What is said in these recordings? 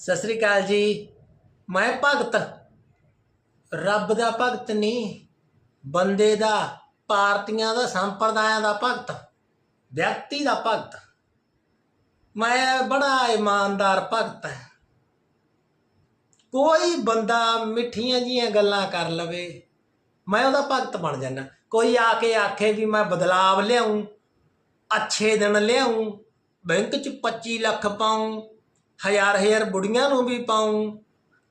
ਸਤਿ ਸ੍ਰੀ ਅਕਾਲ ਜੀ। ਮੈਂ ਭਗਤ। ਰੱਬ ਦਾ ਭਗਤ ਨਹੀਂ, ਬੰਦੇ ਦਾ ਪਾਰਟੀਆਂ ਦਾ, ਸੰਪਰਦਾਇਆਂ ਦਾ ਭਗਤ, ਵਿਅਕਤੀ ਦਾ ਭਗਤ। ਮੈਂ ਬੜਾ ਇਮਾਨਦਾਰ ਭਗਤ ਹਾਂ। ਕੋਈ ਬੰਦਾ ਮਿੱਠੀਆਂ ਜੀਆਂ ਗੱਲਾਂ ਕਰ ਲਵੇ, ਮੈਂ ਉਹਦਾ ਭਗਤ ਬਣ ਜਾਣਾ ਕੋਈ ਆ ਕੇ ਆਖੇ ਵੀ ਮੈਂ ਬਦਲਾਵ ਲਿਆਉਂ ਅੱਛੇ ਦਿਨ ਲਿਆਉਂ ਬੈਂਕ 'ਚ 25 ਲੱਖ ਪਾਉਂ ਹਜ਼ਾਰ ਹਜ਼ਾਰ ਬੁੜੀਆਂ ਨੂੰ ਵੀ ਪਾਉਂ,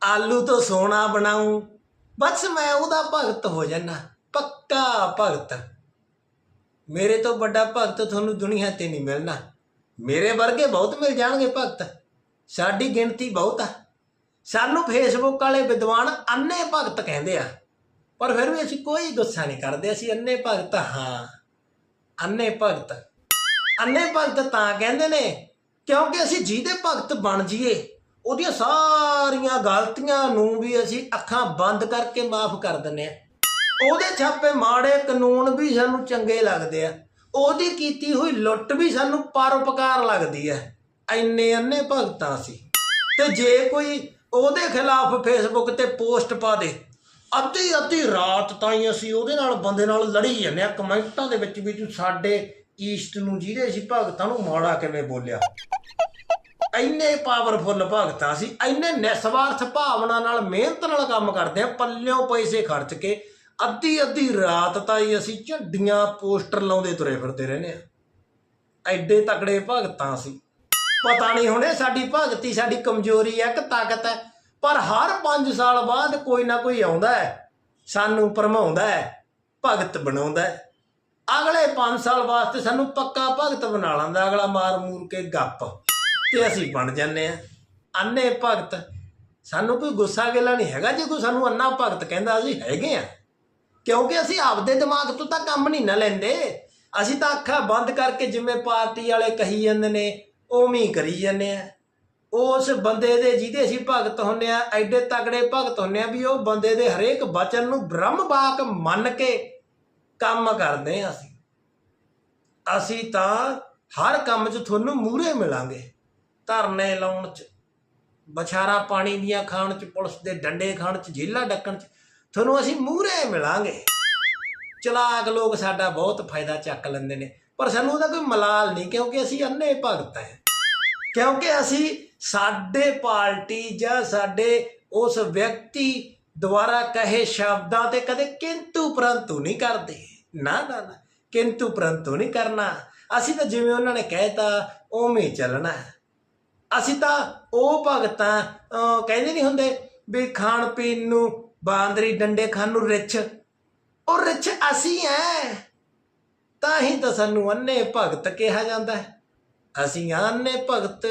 ਆਲੂ ਤੋਂ ਸੋਨਾ ਬਣਾਉਂ। ਬਸ ਮੈਂ ਉਹਦਾ ਭਗਤ ਹੋ ਜਾਣਾ ਪੱਕਾ ਭਗਤ। ਮੇਰੇ ਤੋਂ ਵੱਡਾ ਭਗਤ ਤੁਹਾਨੂੰ ਦੁਨੀਆ ਤੇ ਨਹੀਂ ਮਿਲਣਾ। ਮੇਰੇ ਵਰਗੇ ਬਹੁਤ ਮਿਲ ਜਾਣਗੇ ਭਗਤ। ਸਾਡੀ ਗਿਣਤੀ ਬਹੁਤ ਆ। ਸਾਨੂੰ ਫੇਸਬੁੱਕ ਵਾਲੇ ਵਿਦਵਾਨ ਅੰਨੇ ਭਗਤ ਕਹਿੰਦੇ ਆ। ਪਰ ਫਿਰ ਵੀ ਅਸੀਂ ਕੋਈ ਗੁੱਸਾ ਨਹੀਂ ਕਰਦੇ, ਅਸੀਂ ਅੰਨੇ ਭਗਤ ਹਾਂ। ਅੰਨੇ ਭਗਤ। ਅੰਨੇ ਭਗਤ ਤਾਂ ਕਹਿੰਦੇ ਨੇ ਕਿਉਂਕਿ ਅਸੀਂ ਜਿਹਦੇ ਭਗਤ ਬਣ ਜਾਈਏ, ਉਹਦੀਆਂ ਸਾਰੀਆਂ ਗਲਤੀਆਂ ਨੂੰ ਵੀ ਅਸੀਂ ਅੱਖਾਂ ਬੰਦ ਕਰਕੇ ਮਾਫ ਕਰ ਦਿੰਦੇ ਆ ਉਹਦੇ ਛਾਪੇ ਮਾੜੇ ਕਾਨੂੰਨ ਵੀ ਸਾਨੂੰ ਚੰਗੇ ਲੱਗਦੇ ਆ। ਉਹਦੀ ਕੀਤੀ ਹੋਈ ਲੁੱਟ ਵੀ ਸਾਨੂੰ ਪਰਉਪਕਾਰ ਲੱਗਦੀ ਹੈ ਐਨੇ ਅੰਨੇ ਭਗਤਾਂ ਸੀ। ਤੇ ਜੇ ਕੋਈ ਉਹਦੇ ਖਿਲਾਫ ਫੇਸਬੁੱਕ ਤੇ ਪੋਸਟ ਪਾ ਦੇ, ਅੱਧੀ ਅੱਧੀ ਰਾਤ ਤਾਈਂ ਅਸੀਂ ਉਹਦੇ ਨਾਲ ਬੰਦੇ ਨਾਲ ਲੜੀ ਜਾਂਦੇ ਆ ਕਮੈਂਟਾਂ ਦੇ ਵਿੱਚ ਵੀ ਤੂੰ ਸਾਡੇ ਈਸਟ ਨੂੰ, ਜਿਹਦੇ ਸੀ ਭਗਤਾਂ ਨੂੰ ਮਾੜਾ ਕਿਵੇਂ ਬੋਲਿਆ? ਇੰਨੇ ਪਾਵਰਫੁੱਲ ਭਗਤਾਂ ਸੀ ਇੰਨੇ ਨਿਸਵਾਰਥ ਭਾਵਨਾ ਨਾਲ ਮਿਹਨਤ ਨਾਲ ਕੰਮ ਕਰਦੇ ਆ ਪੱਲਿਓਂ ਪੈਸੇ ਖਰਚ ਕੇ ਅੱਧੀ ਅੱਧੀ ਰਾਤ ਤਾਈ ਅਸੀਂ ਝੰਡੀਆਂ ਪੋਸਟਰ ਲਾਉਂਦੇ ਤੁਰੇ ਫਿਰਦੇ ਰਹਿੰਦੇ ਆ ਐਡੇ ਤਕੜੇ ਭਗਤਾਂ ਸੀ ਪਤਾ ਨਹੀਂ ਹੁਣੇ ਸਾਡੀ ਭਗਤੀ ਸਾਡੀ ਕਮਜ਼ੋਰੀ ਹੈ ਕਿ ਤਾਕਤ ਹੈ, ਪਰ ਹਰ 5 ਸਾਲ ਬਾਅਦ ਕੋਈ ਨਾ ਕੋਈ ਆਉਂਦਾ ਹੈ, ਸਾਨੂੰ ਭਰਮਾਉਂਦਾ ਹੈ, ਭਗਤ ਬਣਾਉਂਦਾ ਹੈ। ਅਗਲੇ 5 ਸਾਲ ਵਾਸਤੇ ਸਾਨੂੰ ਪੱਕਾ ਭਗਤ ਬਣਾ ਲੈਂਦਾ, ਅਗਲਾ ਮਾਰ ਮੂਰ ਕੇ ਗੱਪ। ਤੇ ਅਸੀਂ ਬਣ ਜਾਂਦੇ ਆ ਅੰਨੇ ਭਗਤ, ਸਾਨੂੰ ਕੋਈ ਗੁੱਸਾ ਗਿਲਾ ਨਹੀਂ ਹੈਗਾ ਜੇ ਕੋਈ ਸਾਨੂੰ ਅੰਨਾ ਭਗਤ ਕਹਿੰਦਾ ਅਸੀਂ ਹੈਗੇ ਆ ਕਿਉਂਕਿ ਅਸੀਂ ਆਪਦੇ ਦਿਮਾਗ ਤੋਂ ਤਾਂ ਕੰਮ ਨਹੀਂ ਨਾ ਲੈਂਦੇ। ਅਸੀਂ ਤਾਂ ਅੱਖਾਂ ਬੰਦ ਕਰਕੇ ਜਿਵੇਂ ਪਾਰਟੀ ਵਾਲੇ ਕਹੀ ਜਾਂਦੇ ਨੇ, ਉਵੇਂ ਹੀ ਕਰੀ ਜਾਂਦੇ ਆ ਉਸ ਬੰਦੇ ਦੇ ਜਿਹਦੇ ਅਸੀਂ ਭਗਤ ਹੁੰਨੇ ਆ ਐਡੇ ਤਗੜੇ ਭਗਤ ਹੁੰਨੇ ਆ ਵੀ ਉਹ ਬੰਦੇ ਦੇ ਹਰੇਕ ਬਚਨ ਨੂੰ ਬ੍ਰਹਮ ਬਾਕ ਮੰਨ ਕੇ ਕੰਮ ਕਰਦੇ ਆ ਅਸੀਂ। ਅਸੀਂ ਤਾਂ ਹਰ ਕੰਮ 'ਚ ਤੁਹਾਨੂੰ ਮੂਹਰੇ ਮਿਲਾਂਗੇ। ਧਰਨੇ ਲਾਉਣ 'ਚ, ਬਛਾਰਾ ਪਾਣੀ ਦੀਆਂ ਖਾਣ 'ਚ, ਪੁਲਿਸ ਦੇ ਡੰਡੇ ਖਾਣ 'ਚ, ਜੇਲਾ ਡੱਕਣ 'ਚ, ਤੁਹਾਨੂੰ ਅਸੀਂ ਮੂਹਰੇ ਮਿਲਾਂਗੇ। ਚਲਾਕ ਲੋਕ ਸਾਡਾ ਬਹੁਤ ਫਾਇਦਾ ਚੱਕ ਲੈਂਦੇ ਨੇ, ਪਰ ਸਾਨੂੰ ਉਹਦਾ ਕੋਈ ਮਲਾਲ ਨਹੀਂ, ਕਿਉਂਕਿ ਅਸੀਂ ਅੰਨੇ ਭਗਤ ਹਾਂ। ਕਿਉਂਕਿ ਅਸੀਂ ਸਾਡੇ ਪਾਰਟੀ ਜਾਂ ਸਾਡੇ ਉਸ ਵਿਅਕਤੀ ਦੁਆਰਾ ਕਹੇ ਸ਼ਬਦਾਂ ਤੇ ਕਦੇ ਕਿੰਤੂ ਪਰੰਤੂ ਨਹੀਂ ਕਰਦੇ। ਨਾ ਨਾ ਨਾ, ਕਿੰਤੂ ਪਰੰਤੂ ਨਹੀਂ ਕਰਨਾ। ਅਸੀਂ ਤਾਂ ਜਿਵੇਂ ਉਹਨਾਂ ਨੇ ਕਹਿਤਾ, ਉਵੇਂ ਚੱਲਣਾ। ਅਸੀਂ ਤਾਂ ਉਹ ਭਗਤਾਂ ਕਹਿੰਦੇ ਨਹੀਂ ਹੁੰਦੇ ਵੀ ਖਾਣ ਪੀਣ ਨੂੰ ਬਾਂਦਰੀ ਡੰਡੇ ਖਾਣ ਨੂੰ ਰਿੱਛ। ਉਹ ਰਿੱਛ ਅਸੀਂ ਐ। ਤਾਂ ਹੀ ਤਾਂ ਸਾਨੂੰ ਅੰਨੇ ਭਗਤ ਕਿਹਾ ਜਾਂਦਾ ਹੈ। ਅਸੀਂ ਅੰਨੇ ਭਗਤ।